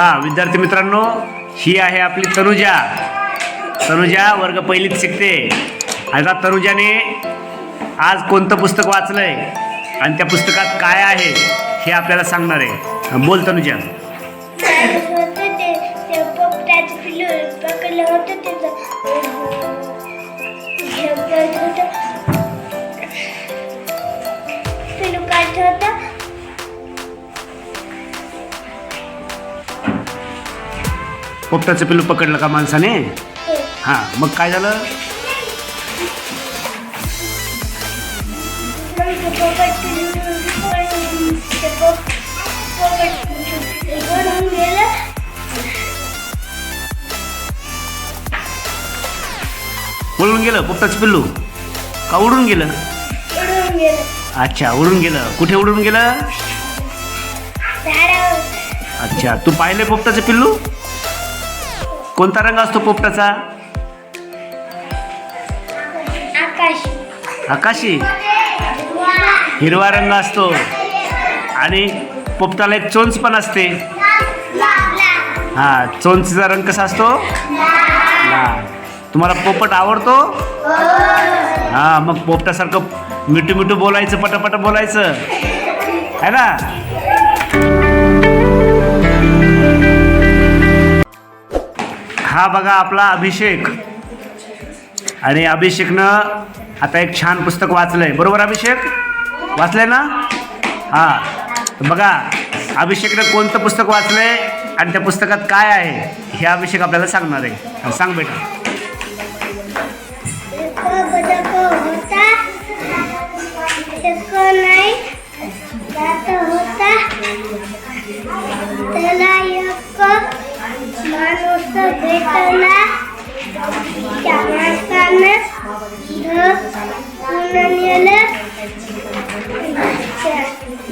विद्यार्थी मित्रांनो ही आहे आपली तनुजा. तनुजा वर्ग पहिलीत शिकते. आता तनुजाने आज कोणतं पुस्तक वाचलंय आणि त्या पुस्तकात काय आहे हे आपल्याला सांगणार आहे. बोल तनुजा. होतं पोपटाचं पिल्लू पकडलं का माणसाने? हां. मग काय झालं? पळून गेलं उडून गेलं पोपटाचं पिल्लू? का उडून गेलं? अच्छा उडून गेलं. कुठे उडून गेलं? अच्छा तू पाहिले पोपटाचं पिल्लू? कोणता रंग असतो पोपटाचा? आकाश. हिरवा रंग असतो. आणि पोपटाला एक चोंच पण असते. हा चोंचचा रंग कसा असतो? लाल. तुम्हाला पोपट आवडतो? हा मग पोपटासारखं मिठू मिठू बोलायचं पटापट बोलायचं. है ना? हा बघा आपला अभिषेक. आणि अभिषेकनं आता एक छान पुस्तक वाचलंय. बरोबर अभिषेक? वाचलंय ना? हां. बघा अभिषेकनं कोणतं पुस्तक वाचलंय आणि त्या पुस्तकात काय आहे हे अभिषेक आपल्याला सांगणार आहे. सांग बेटा. होता त्याला एक माणूस भेटला त्या माणसानं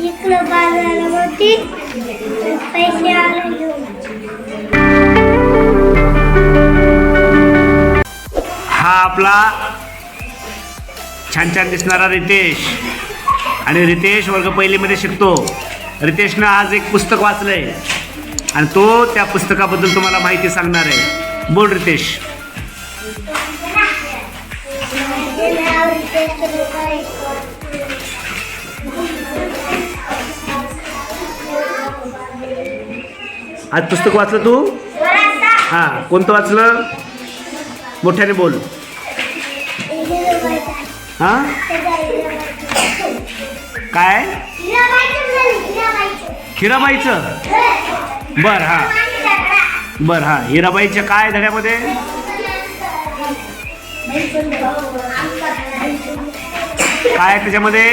इकडं बाजाराला होती पैसे आले घेऊन हा आपला छान छान दिसणारा रितेश. आणि रितेश वर्ग पहिलीमध्ये शिकतो. रितेशनं आज एक पुस्तक वाचलंय. आणि तो त्या पुस्तकाबद्दल तुम्हाला माहिती सांगणार आहे. बोल रितेश. आज पुस्तक वाचलं तू? हां कोणतं वाचलं? मोठ्याने बोल. हां? काय? हिराबाईचं. बर हां. बर हां. हिराबाईच्या काय धड्यामध्ये? काय त्याच्यामध्ये?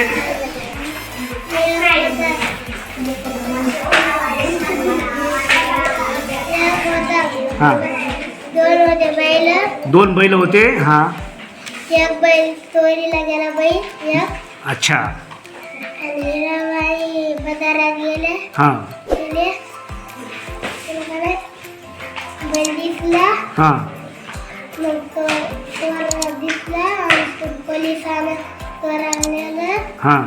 हां. दोन बैल दोन बैल होते हां. एक बैल चोरीला गेला बैल एक अच्छा. आणि हिराबाई बाजारात गेले. हां. दिसला हां. मग दिसला पोलिसानं हां.